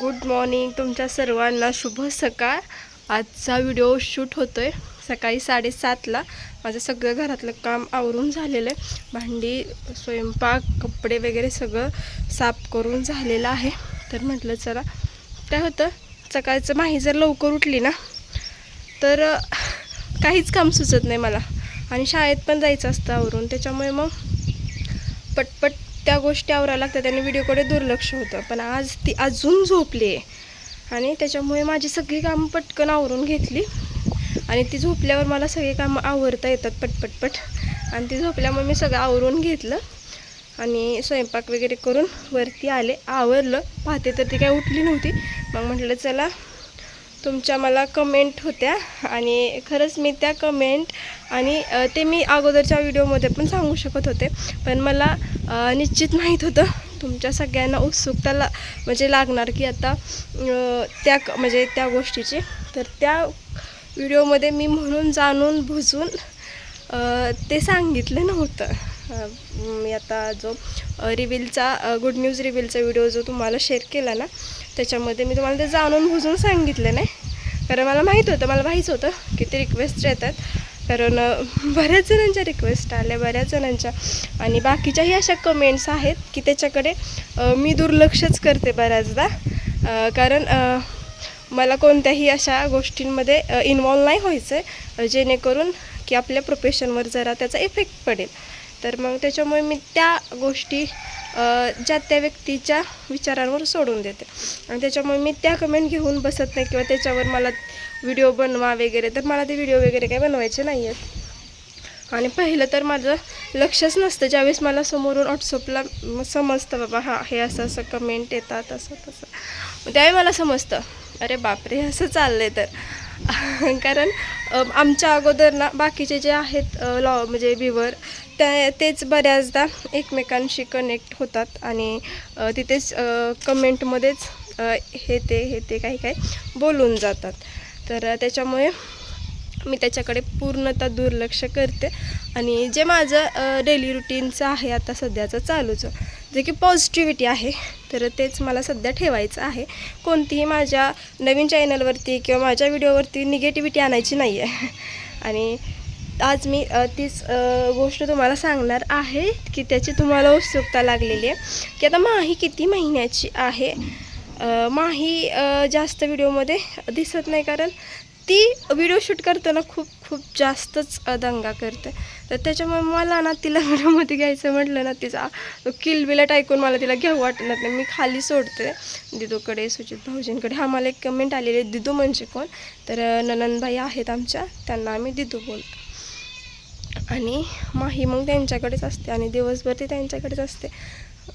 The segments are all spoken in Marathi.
गुड मॉर्निंग तुमच्या सर्वांना शुभ सकाळ. आजचा व्हिडिओ शूट होतोय सकाळी साडेसातला. माझं सगळं घरातलं काम आवरून झालेलं आहे. भांडी स्वयंपाक कपडे वगैरे सगळं साफ करून झालेलं आहे. तर म्हटलं चला काय होतं? सकाळचं माही जर लवकर उठली ना तर काहीच काम सुचत नाही मला. आणि शाळेत पण जायचं असतं आवरून. त्याच्यामुळे मग पटपट त्या गोष्टी आवरायला लागतात आणि व्हिडिओकडे दुर्लक्ष होतं. पण आज ती अजून झोपली आहे. आणि त्याच्यामुळे माझी सगळी कामं पटकन आवरून घेतली. आणि ती झोपल्यावर मला सगळी कामं आवरता येतात पटपटपट आणि ती झोपल्यामुळे मी सगळं आवरून घेतलं. आणि स्वयंपाक वगैरे करून वरती आले. आवरलं. पाहते तर ती काय उठली नव्हती. मग म्हटलं चला तुमच्या मला कमेंट होत्या. आणि खरंच मी त्या कमेंट आणि ते मी अगोदरच्या व्हिडिओमध्ये पण सांगू शकत होते. पण मला निश्चित माहीत होतं तुमच्या सगळ्यांना उत्सुकता ला म्हणजे लागणार की आता त्या क- म्हणजे त्या गोष्टीची. तर त्या व्हिडिओमध्ये मी म्हणून जाणून बुजून ते सांगितलं नव्हतं. मी आता जो रिव्हिलचा गुड न्यूज रिव्हिलचा व्हिडिओ जो तुम्हाला शेअर केला ना त्याच्यामध्ये मी तुम्हाला ते जाणून बुजून सांगितलं नाही. कारण मला माहीत होतं मला माहीत होतं की ते रिक्वेस्ट येतात. कारण बऱ्याच जणांच्या रिक्वेस्ट आल्या बऱ्याच जणांच्या. आणि बाकीच्याही अशा कमेंट्स आहेत की त्याच्याकडे मी दुर्लक्षच करते बऱ्याचदा. कारण मला कोणत्याही अशा गोष्टींमध्ये इन्वॉल्व नाही व्हायचं आहे जेणेकरून की आपल्या प्रोफेशनवर जरा त्याचा इफेक्ट पडेल. तर मग त्याच्यामुळे मी त्या गोष्टी ज्या त्या व्यक्तीच्या विचारांवर सोडून देते. आणि त्याच्यामुळे मी त्या कमेंट घेऊन बसत नाही किंवा त्याच्यावर मला व्हिडिओ बनवा वगैरे. तर मला ते व्हिडिओ वगैरे काही बनवायचे नाही आहेत आणि पहिलं तर माझं लक्षच नसतं. ज्यावेळेस मला समोरून व्हॉट्सअपला समजतं बाबा हां हे असं असं कमेंट येतात असं तसं. त्यावेळी मला समजतं अरे बापरे असं चाललं आहे तर. कारण आमच्या अगोदर ना बाकीचे जे आहेत लॉ म्हणजे व्ह्युअर त्या तेच बऱ्याचदा एकमेकांशी कनेक्ट होतात आणि तिथेच कमेंटमध्येच हे ते हे ते काही काही बोलून जातात. तर त्याच्यामुळे मी त्याच्याकडे पूर्णतः दुर्लक्ष करते आणि जे माझं डेली रुटीनचं आहे आता सध्याचं चालूचं जे की पॉझिटिव्हिटी आहे तर तेच मला सध्या ठेवायचं आहे. कोणतीही माझ्या नवीन चॅनलवरती किंवा माझ्या व्हिडिओवरती निगेटिव्हिटी आणायची नाही आहे आणि आज मी तीच गोष्ट तुम्हाला सांगणार आहे की त्याची तुम्हाला उत्सुकता लागलेली आहे. की आता माही किती महिन्याची आहे? माही जास्त व्हिडिओमध्ये दिसत नाही कारण ती व्हिडिओ शूट करताना खूप खूप जास्तच दंगा करते. तर त्याच्यामुळे मला ना तिला व्हिडिओमध्ये घ्यायचं म्हटलं ना तिचा किलबिलाट ऐकून मला तिला घेऊ वाटत नाही. मी खाली सोडते. दिदोकडे सुजित भाऊजींकडे. हा मला एक कमेंट आलेली आहे. दिदू म्हणजे कोण? तर ननंदबाई आहेत आमच्या. त्यांना आम्ही दिदू बोलतो. आणि माही मग त्यांच्याकडेच असते. आणि दिवसभर ती त्यांच्याकडेच असते.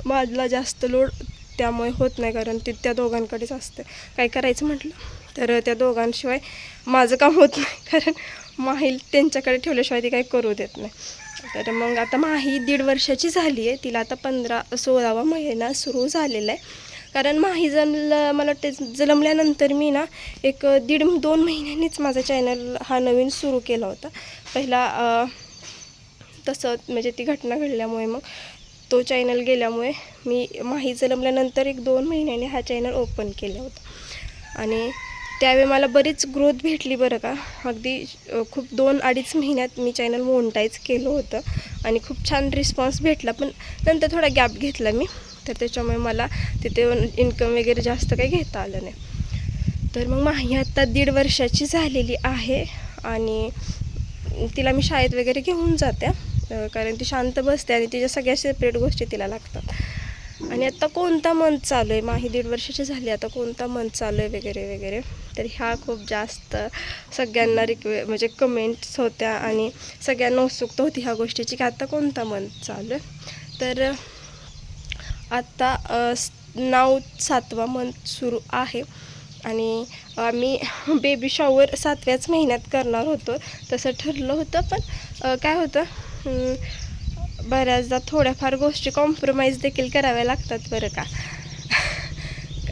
माझला जास्त लोड त्यामुळे होत नाही कारण ती त्या दोघांकडेच असते काय करायचं म्हटलं? तर त्या दोघांशिवाय माझं काम होत नाही कारण माही त्यांच्याकडे ठेवल्याशिवाय ती काही करू देत नाही. तर मग आता माही दीड वर्षाची झाली आहे. तिला आता पंधरा सोळावा महिना सुरू झालेला आहे. कारण माही जमलं मला वाटते जन्मल्यानंतर मी ना एक दीड दोन महिन्यांनीच माझा चॅनल हा नवीन सुरू केला होता. पहिला तसं म्हणजे ती घटना घडल्यामुळे मग तो चॅनल गेल्यामुळे मी माही जलमल्यानंतर एक दोन महिन्याने हा चॅनल ओपन केला होता. आणि त्यावेळी मला बरीच ग्रोथ भेटली बरं का. अगदी खूप दोन अडीच महिन्यात मी चॅनल मोनटाईज केलं होतं आणि खूप छान रिस्पॉन्स भेटला. पण नंतर थोडा गॅप घेतला मी. तर त्याच्यामुळे मला तिथे इन्कम वगैरे जास्त काही घेता आलं नाही. तर मग माही आत्ता दीड वर्षाची झालेली आहे आणि तिला मी शाळेत वगैरे घेऊन जाते कारण ती शांत बसते आणि तिच्या सगळ्या सेपरेट गोष्टी तिला लागतात. आणि आता कोणता मंथ चालू आहे? माही दीड वर्षाची झाली आता कोणता मंथ चालू आहे वगैरे वगैरे? तर ह्या खूप जास्त सगळ्यांना रिक्वे म्हणजे कमेंट्स होत्या आणि सगळ्यांना उत्सुकता होती ह्या गोष्टीची की आता कोणता मंथ चालू आहे? तर आत्ता नऊ सातवा मंथ सुरू आहे. आणि आम्ही बेबी शॉवर सातव्याच महिन्यात करणार होतो. तसं ठरलं होतं पण काय होतं बऱ्याचदा थोड्याफार गोष्टी कॉम्प्रोमाइज देखील कराव्या लागतात बरं का.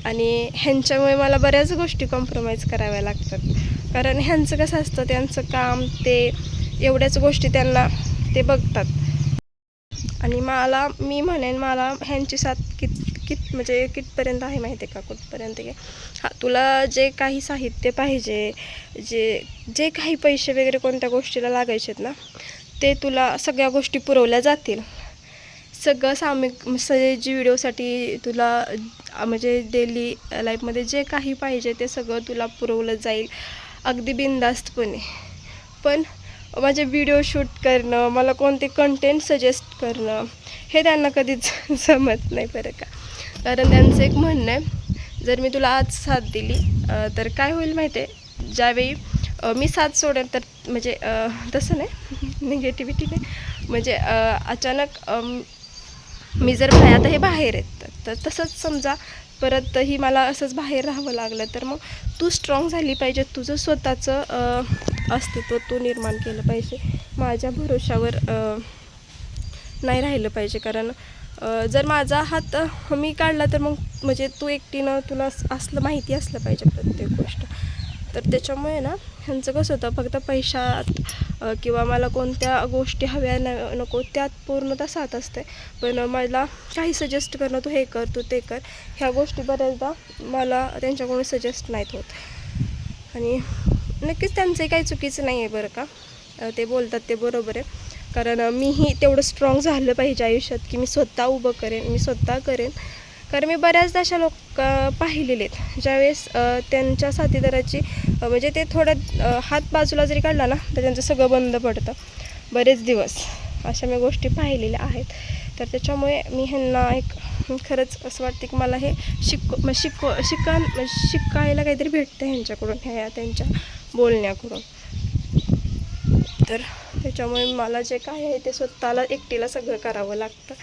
आणि ह्यांच्यामुळे मला बऱ्याच गोष्टी कॉम्प्रोमाइज कराव्या लागतात. कारण ह्यांचं कसं असतं त्यांचं काम ते एवढ्याच गोष्टी त्यांना ते बघतात. आणि मला मी म्हणेन मला ह्यांची साथ कित कित म्हणजे कितपर्यंत आहे माहिती आहे का? कुठपर्यंत आहे? हां तुला जे काही साहित्य पाहिजे जे जे काही पैसे वगैरे कोणत्या गोष्टीला लागायचे आहेत ना ते तुला सगळ्या गोष्टी पुरवल्या जातील. सगळं सामिक जी व्हिडिओसाठी तुला म्हणजे डेली लाईफमध्ये जे काही पाहिजे ते सगळं तुला पुरवलं जाईल. अगदी बिनधास्तपणे. पण माझे व्हिडिओ शूट करणं मला कोणते कंटेंट सजेस्ट करणं हे त्यांना कधीच जमत नाही बरं का. कारण त्यांचं एक म्हणणं आहे जर मी तुला आज साथ दिली तर काय होईल माहिती आहे? ज्यावेळी मी साथ सोडेन तर म्हणजे तसं नाही निगेटिव्हिटी नाही. म्हणजे अचानक मी जर बाहेर आता हे बाहेर आहेत तर तसंच समजा परत ही मला असंच बाहेर राहावं लागलं तर मग तू स्ट्रॉंग झाली पाहिजे. तुझं स्वतःचं अस्तित्व तू निर्माण केलं पाहिजे. माझ्या भरोशावर नाही राहिलं पाहिजे. कारण जर माझा हात मी काढला तर मग म्हणजे तू एकटीनं तुला असलं माहिती असलं पाहिजे प्रत्येक गोष्ट. तर त्याच्यामुळे ना ह्यांचं कसं होतं फक्त पैशात किंवा मला कोणत्या गोष्टी हव्या न नको त्यात पूर्णतः साथ असते. पण मला काही सजेस्ट करणं तू हे कर तू ते कर ह्या गोष्टी बऱ्याचदा मला त्यांच्याकडून सजेस्ट नाहीत होत. आणि नक्कीच त्यांचंही काही चुकीचं नाही आहे बरं का. ते बोलतात ते बरोबर आहे. कारण मीही तेवढं स्ट्रॉंग झालं पाहिजे आयुष्यात की मी स्वतः उभं करेन मी स्वतः करेन. कारण मी बऱ्याचदा अशा लोक पाहिलेले आहेत. ज्यावेळेस त्यांच्या साथीदाराची म्हणजे ते थोडं हात बाजूला जरी काढला ना तर त्यांचं सगळं बंद पडतं. बरेच दिवस अशा मी गोष्टी पाहिलेल्या आहेत. तर त्याच्यामुळे मी ह्यांना एक खरंच असं वाटते की मला हे शिक म- शिक शिका शिकायला काहीतरी भेटतं ह्यांच्याकडून ह्या त्यांच्या बोलण्याकडून. तर त्याच्यामुळे मला जे काय आहे ते स्वतःला एकटीला सगळं करावं लागतं.